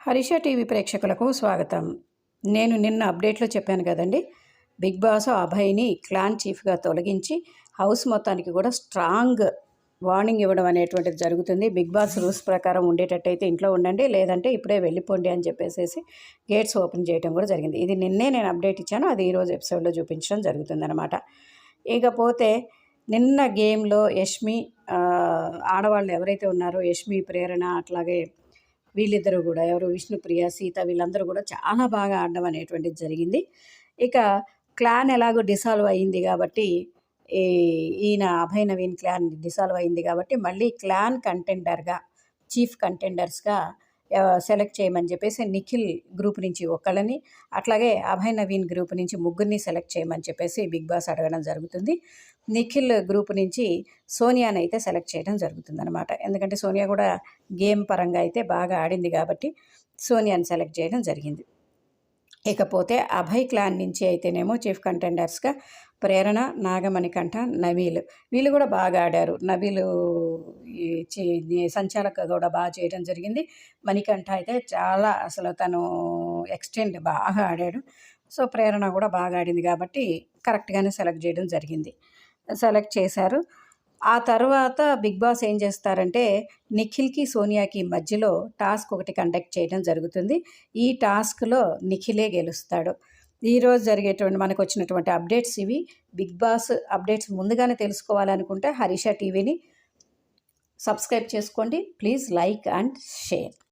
హరిష TV ప్రేక్షకులకు స్వాగతం. నేను నిన్న అప్డేట్లో చెప్పాను కదండి బిగ్ బాస్ అభయ్ని క్లాన్ చీఫ్గా తొలగించి హౌస్ మొత్తానికి కూడా స్ట్రాంగ్ వార్నింగ్ ఇవ్వడం అనేటువంటిది జరుగుతుంది. బిగ్ బాస్ రూల్స్ ప్రకారం ఉండేటట్టయితే ఇంట్లో ఉండండి లేదంటే ఇప్పుడే వెళ్ళిపోండి అని చెప్పేసి గేట్స్ ఓపెన్ చేయడం కూడా జరిగింది. ఇది నిన్నే నేను అప్డేట్ ఇచ్చాను అది ఈరోజు ఎపిసోడ్లో చూపించడం జరుగుతుందన్నమాట. ఇకపోతే నిన్న గేమ్లో యష్మి ఆడవాళ్ళు ఎవరైతే ఉన్నారో యష్మి ప్రేరణ అట్లాగే వీళ్ళిద్దరూ కూడా ఎవరు విష్ణుప్రియ సీత వీళ్ళందరూ కూడా చాలా బాగా ఆడడం అనేటువంటిది జరిగింది. ఇక క్లాన్ ఎలాగో డిసాల్వ్ అయింది కాబట్టి ఈ ఈయన అభయ నవీన్ క్లాన్ డిసాల్వ్ అయింది కాబట్టి మళ్ళీ క్లాన్ కంటెండర్గా చీఫ్ కంటెండర్స్గా సెలెక్ట్ చేయమని చెప్పేసి నిఖిల్ గ్రూప్ నుంచి ఒకళ్ళని అట్లాగే అభయ్ నవీన్ గ్రూప్ నుంచి ముగ్గురిని సెలెక్ట్ చేయమని చెప్పేసి బిగ్ బాస్ అడగడం జరుగుతుంది. నిఖిల్ గ్రూప్ నుంచి సోనియాని అయితే సెలెక్ట్ చేయడం జరుగుతుంది అనమాట ఎందుకంటే సోనియా కూడా గేమ్ పరంగా అయితే బాగా ఆడింది కాబట్టి సోనియాని సెలెక్ట్ చేయడం జరిగింది. ఇకపోతే అభయ్ క్లాన్ నుంచి అయితేనేమో చీఫ్ కంటెండర్స్గా ప్రేరణ నాగమణికంఠ నవీల్. వీళ్ళు కూడా బాగా ఆడారు. నవీలు సంచాలక కూడా బాగా చేయడం జరిగింది. మణికంఠ అయితే చాలా అసలు తను ఎక్స్టెండ్ బాగా ఆడాడు. సో ప్రేరణ కూడా బాగా ఆడింది కాబట్టి కరెక్ట్గానే సెలెక్ట్ చేయడం జరిగింది. సెలెక్ట్ చేశారు. ఆ తర్వాత బిగ్ బాస్ ఏం చేస్తారంటే నిఖిల్కి సోనియాకి మధ్యలో టాస్క్ ఒకటి కండక్ట్ చేయడం జరుగుతుంది. ఈ టాస్క్లో నిఖిలే గెలుస్తాడు. ఈరోజు జరిగేటువంటి మనకు వచ్చినటువంటి అప్డేట్స్ ఇవి. బిగ్ బాస్ అప్డేట్స్ ముందుగానే తెలుసుకోవాలనుకుంటే హరీషా టీవీని సబ్స్క్రైబ్ చేసుకోండి. Please like and share.